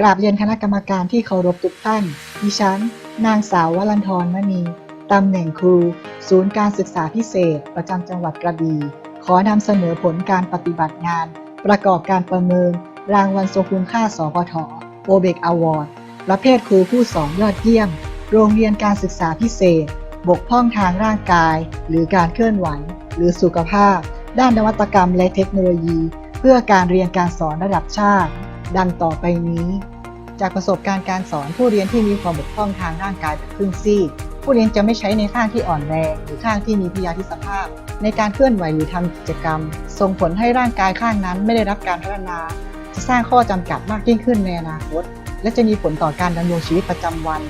กราบเรียนคณะกรรมการที่เคารพทุกท่าน ดิฉัน นางสาววลันทรมณี ตำแหน่งครู ศูนย์การศึกษาพิเศษ ประจำจังหวัดกระบี่ ขอนำเสนอผลการปฏิบัติงาน ประกอบการประเมิน รางวัลทรงคุณค่า สพทโอเบกอวอร์ด ประเภทครูผู้สอนยอดเยี่ยม โรงเรียนการศึกษาพิเศษ บกพร่องทางร่างกาย หรือการเคลื่อนไหว หรือสุขภาพ ด้านนวัตกรรมและเทคโนโลยี เพื่อการเรียนการสอนระดับชาติ ดังต่อไปนี้ จากประสบการณ์การสอนผู้เรียนที่มีความบกพร่องทางร่างกายแบบครึ่งซีกผู้เรียนจะไม่ใช้ในข้างที่อ่อนแรงหรือข้างที่มีพยาธิสภาพ ในการเคลื่อนไหวหรือทำกิจกรรม ส่งผลให้ร่างกายข้างนั้นไม่ได้รับการพัฒนา จะสร้างข้อจำกัดมากยิ่งขึ้นในอนาคต และจะมีผลต่อการดำรงชีวิตประจำวัน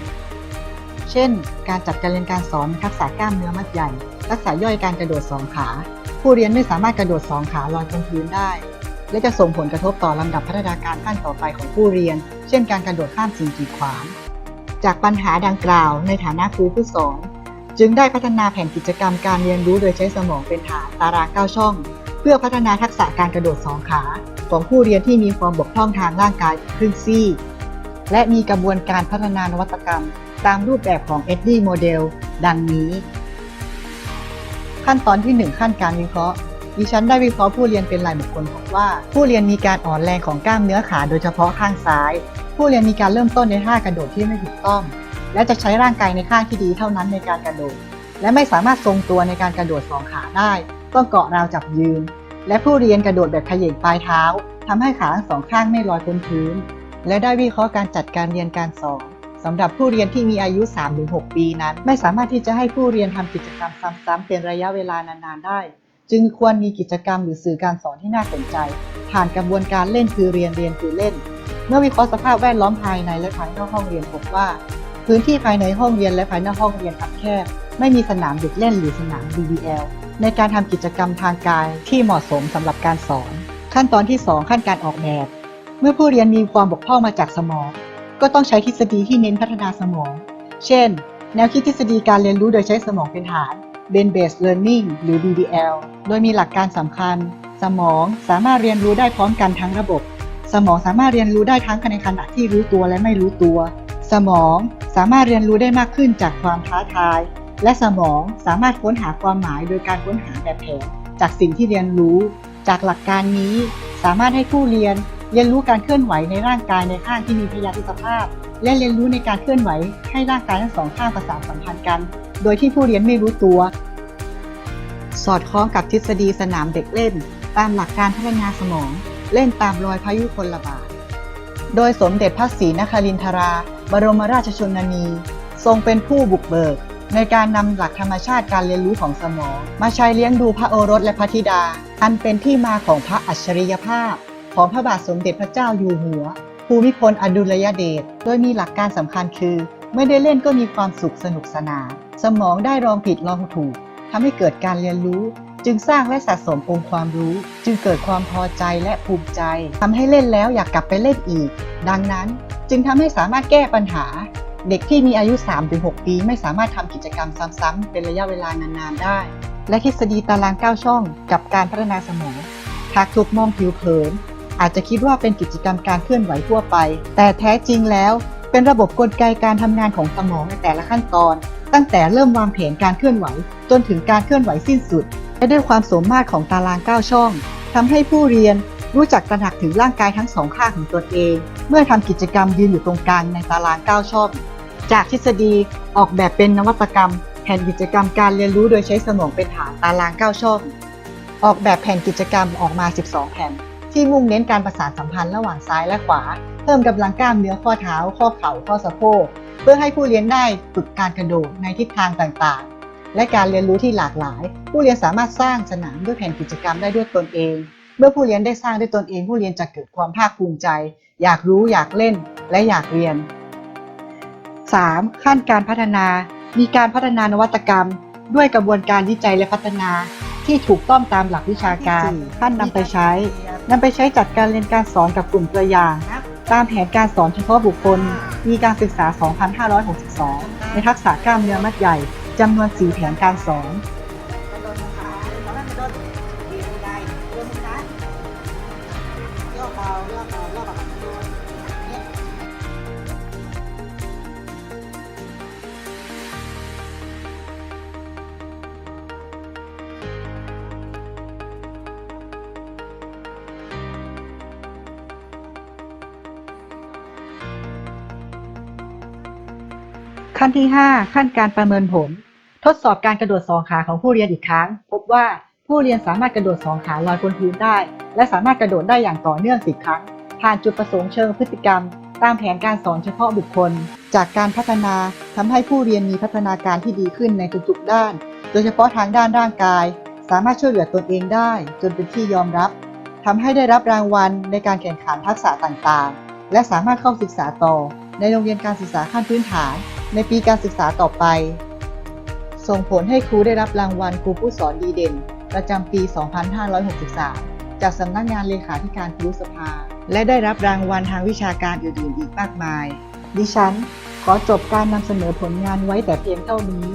เช่น การจัดการเรียนการสอนทักษะกล้ามเนื้อมัดใหญ่ทักษะย่อยการกระโดดสองขา ผู้เรียนไม่สามารถกระโดดสองขาลอยบนพื้นได้ และจะส่งผลกระทบต่อลำดับพัฒนาการขั้นต่อไปของผู้เรียน เช่นการกระโดดข้ามสิ่งกีดขวาง จากปัญหาดังกล่าวในฐานะครูผู้สอนจึงได้พัฒนาแผนกิจกรรมการเรียนรู้โดยใช้สมองเป็นฐานตาราง9ช่อง เพื่อพัฒนาทักษะการกระโดดสองขา ของผู้เรียนที่มีความบกพร่องทางร่างกายครึ่งซีกและมีกระบวนการพัฒนานวัตกรรม ตามรูปแบบของ EDDI Model ดังนี้ ขั้นตอนที่ 1 ขั้นการวิเคราะห์ ดิฉันได้วิเคราะห์ผู้เรียนเป็นรายบุคคลพบว่า ผู้เรียนมีการอ่อนแรงของกล้ามเนื้อขาโดยเฉพาะข้างซ้าย ผู้เรียนมีการเริ่มต้นในท่ากระโดดที่ไม่ถูกต้อง และจะใช้ร่างกายในข้างที่ดีเท่านั้นในการกระโดด และไม่สามารถทรงตัวในการกระโดดสองขาได้ ต้องเกาะราวจับยืน และผู้เรียนกระโดดแบบขย่งปลายเท้าทำให้ขาทั้งสองข้างไม่ลอยพ้นพื้น และได้วิเคราะห์การจัดการเรียนการสอนสำหรับผู้เรียนที่มีอายุ 3-6 ปีนั้น ไม่สามารถที่จะให้ผู้เรียนทำกิจกรรมซ้ำๆเป็นระยะเวลานานๆได้ จึงควรมีกิจกรรมหรือสื่อการสอนที่น่าสนใจ ผ่านกระบวนการเล่นคือเรียนเรียนคือเล่น เมื่อวิเคราะห์สภาพแวดล้อมภายในและภายนอกห้องเรียนพบว่า พื้นที่ภายในห้องเรียนและภายนอกห้องเรียนคับแคบไม่มีสนามเด็กเล่นหรือสนาม BBL ในการทำกิจกรรมทางกายที่เหมาะสมสำหรับการสอน ขั้นตอนที่ 2 ขั้นการออกแบบ เมื่อผู้เรียนมีความบกพร่องมาจากสมอง ก็ต้องใช้ทฤษฎีที่เน้นพัฒนาสมอง เช่น แนวคิดทฤษฎีการเรียนรู้โดยใช้สมองเป็นฐาน Brain Based Learning หรือ BBL โดยมีหลักการสำคัญ สมองสามารถเรียนรู้ได้พร้อมกันทั้งระบบ สมองสามารถเรียนรู้ได้ทั้งในขณะที่รู้ตัวและไม่รู้ตัว สมองสามารถเรียนรู้ได้มากขึ้นจากความท้าทาย และสมองสามารถค้นหาความหมายโดยการค้นหาแบบแผนจากสิ่งที่เรียนรู้ จากหลักการนี้ สามารถให้ผู้เรียนเรียนรู้การเคลื่อนไหวในร่างกายในข้างที่มีพยาธิสภาพ และเรียนรู้ในการเคลื่อนไหวให้ร่างกายทั้งสองข้างประสานสัมพันธ์กัน โดยที่ผู้เรียนไม่รู้ตัว สอดคล้องกับทฤษฎีสนามเด็กเล่น ตามหลักการพัฒนาสมอง เล่นตามรอยพายุคนละบาทโดยสมเด็จพระศรีนครินทรา บรมราชชนนี ทรงเป็นผู้บุกเบิก ในการนำหลักธรรมชาติการเรียนรู้ของสมอง มาใช้เลี้ยงดูพระโอรสและพระธิดา อันเป็นที่มาของพระอัจฉริยภาพ ของพระบาทสมเด็จพระเจ้าอยู่หัว ภูมิพลอดุลยเดชโดยมีหลักการสำคัญคือ ไม่ได้เล่นก็มีความสุขสนุกสนานสมองได้ลองผิดลองถูกทำให้เกิดการเรียนรู้ จึงสร้างและสะสมองค์ความรู้ จึงเกิดความพอใจและภูมิใจทำให้เล่นแล้วอยากกลับไปเล่นอีก ดังนั้นจึงทำให้สามารถแก้ปัญหา เด็กที่มีอายุ 3-6 ปี ไม่สามารถทำกิจกรรมซ้ำๆเป็นระยะเวลานานๆได้ และทฤษฎีตาราง 9 ช่องกับการพัฒนาสมองหากถูกมองผิวเผิน อาจจะคิดว่าเป็นกิจกรรมการเคลื่อนไหวทั่วไป แต่แท้จริงแล้ว เป็นระบบกลไกการทำงานของสมองในแต่ละขั้นตอน ตั้งแต่เริ่มวางแผนการเคลื่อนไหว จนถึงการเคลื่อนไหวสิ้นสุดและด้วยความสมมาตรของตาราง 9 ช่องทำให้ผู้เรียนรู้จักตระหนักถึงร่างกายทั้งสองข้างของตนเอง เมื่อทำกิจกรรมยืนอยู่ตรงกลางในตาราง 9 ช่อง จากทฤษฎีออกแบบเป็นนวัตกรรม แผนกิจกรรมการเรียนรู้โดยใช้สมองเป็นฐานตาราง 9 ช่อง ออกแบบแผนกิจกรรมออกมา 12 แผ่น ที่มุ่งเน้นการประสานสัมพันธ์ระหว่างซ้ายและขวา เพิ่มกำลังกล้ามเนื้อข้อเท้า ข้อเข่า ข้อสะโพก เพื่อให้ผู้เรียนได้ฝึกการกระโดดในทิศทางต่างๆ และการเรียนรู้ที่หลากหลาย ผู้เรียนสามารถสร้างสนามด้วยแผนกิจกรรมได้ด้วยตนเอง เมื่อผู้เรียนได้สร้างด้วยตนเอง ผู้เรียนจะเกิดความภาคภูมิใจ อยากรู้อยากเล่นและอยากเรียน 3. ขั้นการพัฒนา มีการพัฒนานวัตกรรม ด้วยกระบวนการวิจัยและพัฒนาที่ถูกต้องตามหลักวิชาการ ขั้นนำไปใช้ นำไปใช้จัดการเรียนการสอนกับกลุ่มตัวอย่าง ตามแผนการสอนเฉพาะบุคคล มีการศึกษา 2562 ในทักษะกล้ามเนื้อมัดใหญ่จำนวน 4 แผนการสอน ขั้นที่ 5 ขั้นการประเมินผล ทดสอบการกระโดดสองขาของผู้เรียนอีกครั้ง พบว่าผู้เรียนสามารถกระโดดสองขาลอยบนพื้นได้ และสามารถกระโดดได้อย่างต่อเนื่อง10ครั้ง ผ่านจุดประสงค์เชิงพฤติกรรม ตามแผนการสอนเฉพาะบุคคล จากการพัฒนาทำให้ผู้เรียนมีพัฒนาการที่ดีขึ้นในทุกๆด้าน โดยเฉพาะทางด้านร่างกาย สามารถช่วยเหลือตนเองได้ จนเป็นที่ยอมรับทำให้ได้รับรางวัลในการแข่งขันทักษะต่างๆ และสามารถเข้าศึกษาต่อ ในโรงเรียนการศึกษาขั้นพื้นฐาน ในปีการศึกษาต่อไป ส่งผลให้ครูได้รับรางวัลครูผู้สอนดีเด่น ประจำปี 2563 จากสำนักงานเลขาธิการครุสภา และได้รับรางวัลทางวิชาการอื่นๆอีกมากมาย ดิฉัน ขอจบการนำเสนอผลงานไว้แต่เพียงเท่านี้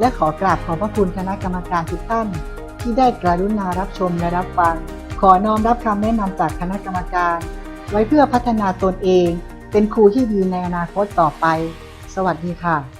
และขอกราบขอบพระคุณคณะกรรมการทุกท่าน ที่ได้กรุณารับชมและรับฟัง ขอน้อมรับคำแนะนำจากคณะกรรมการ ไว้เพื่อพัฒนาตนเอง เป็นครูที่ดีในอนาคตต่อไป สวัสดีค่ะ